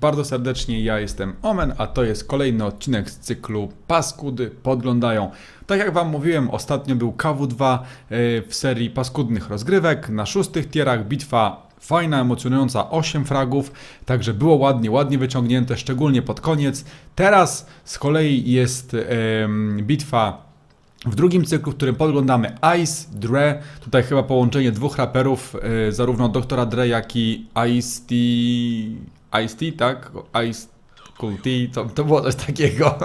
bardzo serdecznie. Ja jestem Omen, a to jest kolejny odcinek z cyklu Paskudy podglądają. Tak jak Wam mówiłem, ostatnio był KW2 e, w serii paskudnych rozgrywek. Na szóstych tierach bitwa fajna, emocjonująca, 8 fragów, także było ładnie, ładnie wyciągnięte, szczególnie pod koniec. Teraz z kolei jest em, bitwa w drugim cyklu, w którym podglądamy Ice, Dre, tutaj chyba połączenie dwóch raperów, y, zarówno Doktora Dre, jak i Ice-T, Ice-T, tak? Ice Cool T, to, to było coś takiego.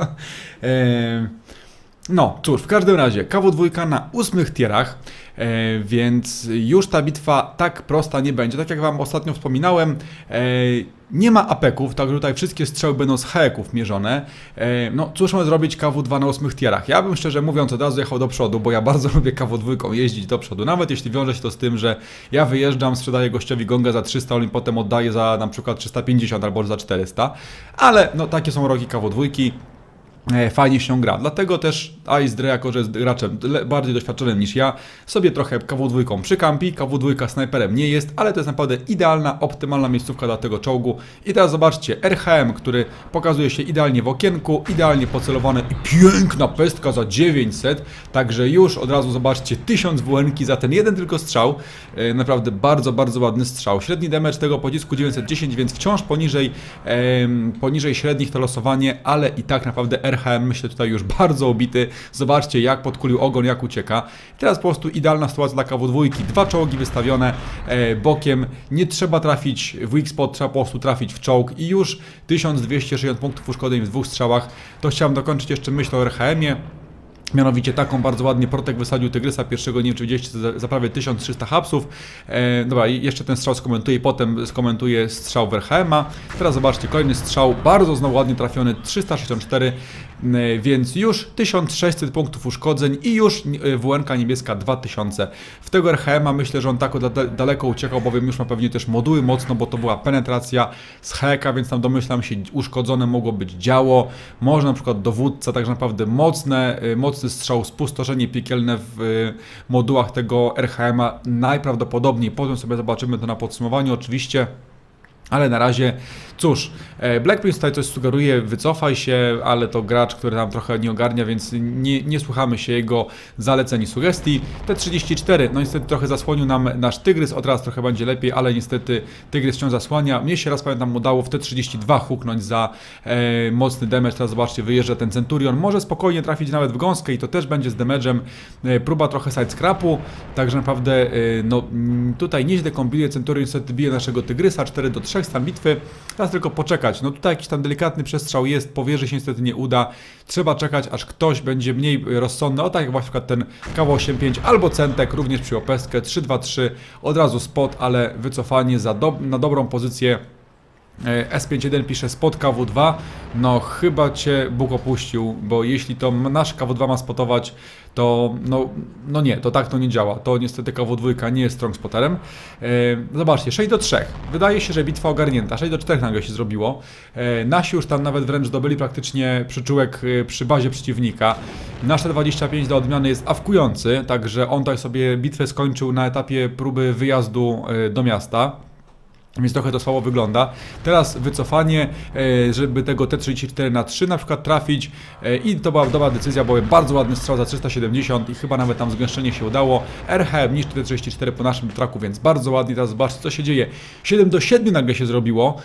No, cóż, w każdym razie, KW2 na ósmych tierach, e, więc już ta bitwa tak prosta nie będzie. Tak jak Wam ostatnio wspominałem, e, nie ma apeków, także tutaj wszystkie strzały będą z heków mierzone. E, no, cóż mamy zrobić KW2 na ósmych tierach? Ja bym szczerze mówiąc od razu jechał do przodu, bo ja bardzo lubię KW2 jeździć do przodu, nawet jeśli wiąże się to z tym, że ja wyjeżdżam, sprzedaję gościowi gonga za 300, on potem oddaje za na przykład 350 albo za 400, ale no takie są rogi KW2 e, fajnie się gra. Dlatego też Ice Dre, jako że jest graczem bardziej doświadczonym niż ja, sobie trochę KW2 przykampi. KW2 snajperem nie jest, ale to jest naprawdę idealna, optymalna miejscówka dla tego czołgu. I teraz zobaczcie, RHM, który pokazuje się idealnie w okienku, idealnie pocelowany i piękna pestka za 900. Także już od razu zobaczcie 1000 WN za ten jeden tylko strzał. E, Naprawdę bardzo, bardzo ładny strzał. Średni damage tego pocisku 910, więc wciąż poniżej, poniżej średnich to losowanie, ale i tak naprawdę RHM myślę tutaj już bardzo obity. Zobaczcie jak podkulił ogon, jak ucieka. Teraz po prostu idealna sytuacja dla KW2. Dwa czołgi wystawione e, bokiem. Nie trzeba trafić w weak spot, trzeba po prostu trafić w czołg i już 1260 punktów uszkodzeń w dwóch strzałach. To chciałem dokończyć jeszcze myśl o RHM-ie. Mianowicie taką bardzo ładnie Protek wysadził Tygrysa pierwszego, nie wiem czy widzieliście, za, za prawie 1300 hapsów. E, dobra, jeszcze ten strzał skomentuję, potem skomentuję strzał Werheima. Teraz zobaczcie, kolejny strzał, bardzo znowu ładnie trafiony, 364, e, więc już 1600 punktów uszkodzeń i już e, WNK niebieska 2000. W tego RHM-a myślę, że on tak da, daleko uciekał, bowiem już ma pewnie też moduły mocno, bo to była penetracja z heka, więc tam domyślam się uszkodzone mogło być działo, może na przykład dowódca, także naprawdę mocne, y, mocny strzał, spustoszenie piekielne w y, modułach tego RHM-a najprawdopodobniej, potem sobie zobaczymy to na podsumowaniu oczywiście. Ale na razie, cóż, e, Black Prince tutaj coś sugeruje, wycofaj się, ale to gracz, który tam trochę nie ogarnia, więc nie, nie słuchamy się jego zaleceń i sugestii. T34, no niestety trochę zasłonił nam nasz Tygrys, od razu trochę będzie lepiej, ale niestety Tygrys wciąż zasłania. Mnie się raz pamiętam udało w T32 huknąć za e, mocny damage, teraz zobaczcie, wyjeżdża ten Centurion, może spokojnie trafić nawet w gąskę i to też będzie z damage'em. E, próba trochę side scrapu, także naprawdę e, no, tutaj nieźle kombinuje Centurion, niestety bije naszego Tygrysa, 4 do 3 stan bitwy. Teraz tylko poczekać. No tutaj jakiś tam delikatny przestrzał jest, powierzy się niestety nie uda. Trzeba czekać, aż ktoś będzie mniej rozsądny. O tak jak właśnie ten KW85 albo Centek, również przy opestkę 3-2-3. Od razu spot, ale wycofanie do, na dobrą pozycję. E, S51 pisze spot KW2. No chyba cię Bóg opuścił, bo jeśli to nasz KW2 ma spotować, to no, no nie, to tak to nie działa. To niestety KW2 nie jest strong spotterem. E, zobaczcie, 6 do 3. Wydaje się, że bitwa ogarnięta. 6 do 4 nagle się zrobiło. E, nasi już tam nawet wręcz zdobyli praktycznie przyczółek e, przy bazie przeciwnika. Nasze 25 do odmiany jest awkujący, także on tutaj sobie bitwę skończył na etapie próby wyjazdu do miasta. Więc trochę to słabo wygląda. Teraz wycofanie, e, żeby tego T34 na 3 na przykład trafić e, i to była dobra decyzja, bo bardzo ładny strzał za 370 i chyba nawet tam zgęszczenie się udało. RHM niż T34 po naszym traku, więc bardzo ładnie. Teraz zobaczcie co się dzieje. 7 do 7 nagle się zrobiło.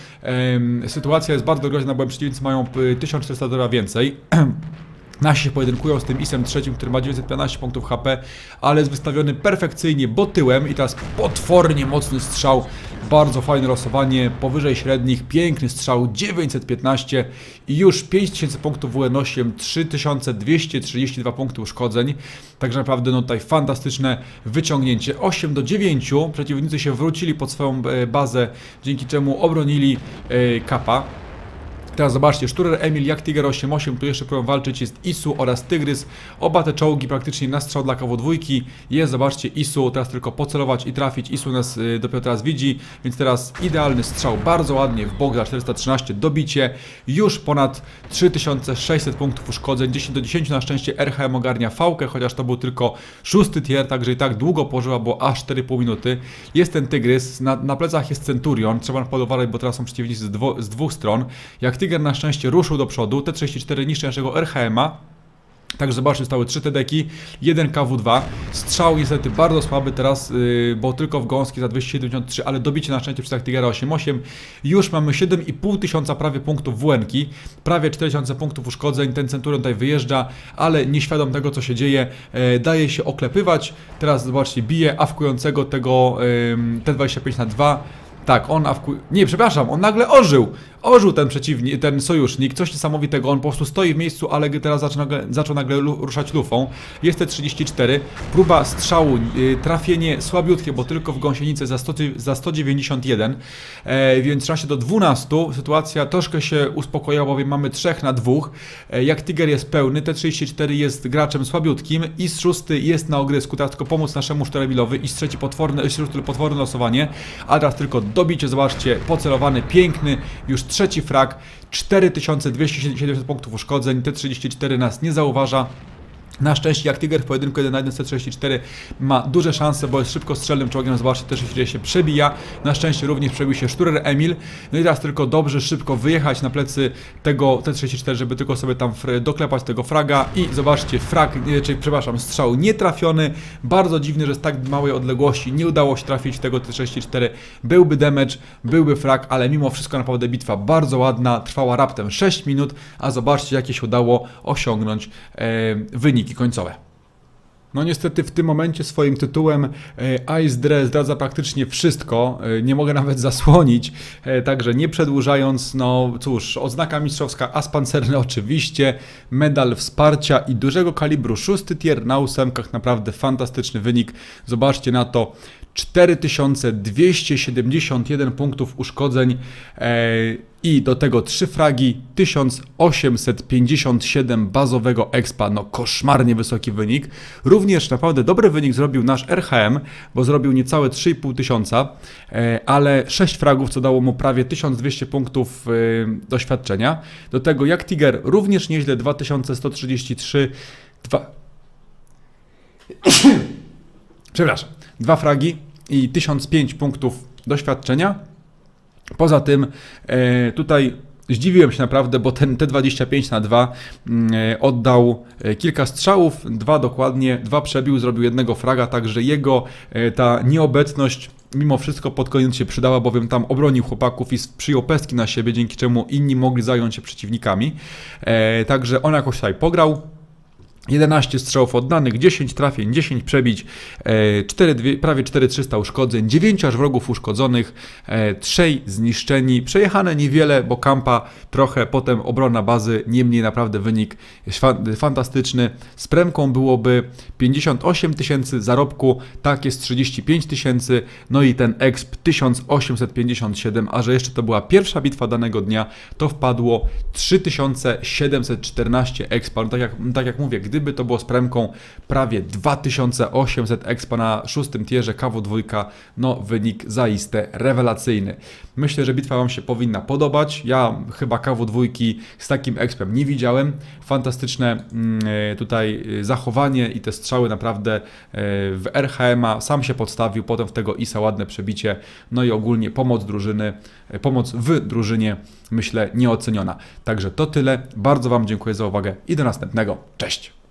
Sytuacja jest bardzo groźna, bo przeciwnicy mają y, 1400 dolarów więcej. Nasi się pojedynkują z tym ISem trzecim, który ma 915 punktów HP, ale jest wystawiony perfekcyjnie, bo tyłem i teraz potwornie mocny strzał, bardzo fajne losowanie, powyżej średnich, piękny strzał, 915 i już 5000 punktów WN8, 3232 punkty uszkodzeń, także naprawdę no tutaj fantastyczne wyciągnięcie, 8 do 9, przeciwnicy się wrócili pod swoją e, bazę, dzięki czemu obronili e, kapa. Teraz zobaczcie, Szturer Emil, jak Tiger 8-8, tu jeszcze próbują walczyć, jest Isu oraz Tygrys. Oba te czołgi praktycznie na strzał dla KW2. Jest, zobaczcie, Isu, teraz tylko pocelować i trafić. Isu nas y, dopiero teraz widzi, więc teraz idealny strzał, bardzo ładnie w bok za 413, dobicie. Już ponad 3600 punktów uszkodzeń, 10 do 10 na szczęście RHM ogarnia fałkę, chociaż to był tylko szósty tier, także i tak długo pożyła, bo aż 4,5 minuty. Jest ten Tygrys, na, na plecach jest Centurion, trzeba podłować, bo teraz są przeciwnicy z, dwo, z dwóch stron. Jak Tiger na szczęście ruszył do przodu, T34 niszczy naszego RHM-a, Także zobaczcie, zostały 3 TDki, 1 KW2. Strzał niestety bardzo słaby teraz, yy, bo tylko w gąski za 273, ale dobicie na szczęście przy tak Tigera 8.8. Już mamy 7,5 tysiąca prawie punktów WN-ki, prawie 4000 punktów uszkodzeń. Ten Centurion tutaj wyjeżdża, ale nieświadom tego, co się dzieje, yy, daje się oklepywać. Teraz zobaczcie, bije awkującego tego yy, T25 na 2. Tak, on awku... Nie, przepraszam, on nagle ożył. Ożył ten przeciwnik, ten sojusznik, coś niesamowitego. On po prostu stoi w miejscu, ale teraz zaczął nagle, zaczął nagle ruszać lufą. Jest te 34. Próba strzału, y, trafienie słabiutkie, bo tylko w gąsienicę za, 100, za 191. E, więc trzeba się do 12. Sytuacja troszkę się uspokoiła, bowiem mamy 3 na 2. E, jak Tiger jest pełny, T34 jest graczem słabiutkim i z szósty jest na ogrysku. Teraz tylko pomóc naszemu Sztoremilowi i z trzeci potworne, szósty potworne losowanie. A teraz tylko dobicie, zobaczcie, pocelowany, piękny, już trzeci frag, 4270 punktów uszkodzeń, T34 nas nie zauważa. Na szczęście, jak Tiger w pojedynku 1 na 1 C34 ma duże szanse, bo jest szybko strzelnym czołgiem, zobaczcie, też jeśli się przebija. Na szczęście również przebił się Szturer Emil. No i teraz tylko dobrze, szybko wyjechać na plecy tego T34, żeby tylko sobie tam doklepać tego fraga i zobaczcie, frag, czyli przepraszam, strzał nietrafiony. Bardzo dziwny, że z tak małej odległości nie udało się trafić tego T34. Byłby damage, byłby frag, ale mimo wszystko naprawdę bitwa bardzo ładna, trwała raptem 6 minut, a zobaczcie, jakie się udało osiągnąć e, wyniki końcowe. No niestety w tym momencie swoim tytułem e, Ice Dress zdradza praktycznie wszystko, e, nie mogę nawet zasłonić, e, także nie przedłużając, no cóż, odznaka mistrzowska, as pancerny oczywiście, medal wsparcia i dużego kalibru, szósty tier na ósemkach, naprawdę fantastyczny wynik, zobaczcie na to, 4271 punktów uszkodzeń i do tego 3 fragi, 1857 bazowego expa, no koszmarnie wysoki wynik. Również naprawdę dobry wynik zrobił nasz RHM, bo zrobił niecałe 3,5 tysiąca, e, ale 6 fragów, co dało mu prawie 1200 punktów e, doświadczenia. Do tego jak Tiger również nieźle 2133, dwa... Przepraszam, dwa fragi i 1005 punktów doświadczenia. Poza tym e, tutaj zdziwiłem się naprawdę, bo ten T25 na 2 mm, e, oddał e, kilka strzałów, dwa dokładnie, dwa przebił, zrobił jednego fraga, także jego ta nieobecność mimo wszystko pod koniec się przydała, bowiem tam obronił chłopaków i przyjął pestki na siebie, dzięki czemu inni mogli zająć się przeciwnikami. Także on jakoś tutaj pograł. 11 strzałów oddanych, 10 trafień, 10 przebić, e, 4, dwie, prawie 4300 uszkodzeń, 9 aż wrogów uszkodzonych, e, 3 zniszczeni, przejechane niewiele, bo kampa trochę, potem obrona bazy, niemniej naprawdę wynik fantastyczny. Z premką byłoby 58 tysięcy zarobku, tak jest 35 tysięcy, no i ten exp 1857, a że jeszcze to była pierwsza bitwa danego dnia, to wpadło 3714 expa, no tak jak, tak jak mówię, gdyby to było z premką prawie 2800 expa na szóstym tierze KW2, no wynik zaiste rewelacyjny. Myślę, że bitwa Wam się powinna podobać. Ja chyba KW2 z takim expem nie widziałem. Fantastyczne mm, e, tutaj e, zachowanie i te strzały naprawdę e, w RHM-a sam się podstawił, potem w tego ISA ładne przebicie, no i ogólnie pomoc drużyny, pomoc w drużynie myślę nieoceniona. Także to tyle. Bardzo Wam dziękuję za uwagę i do następnego. Cześć!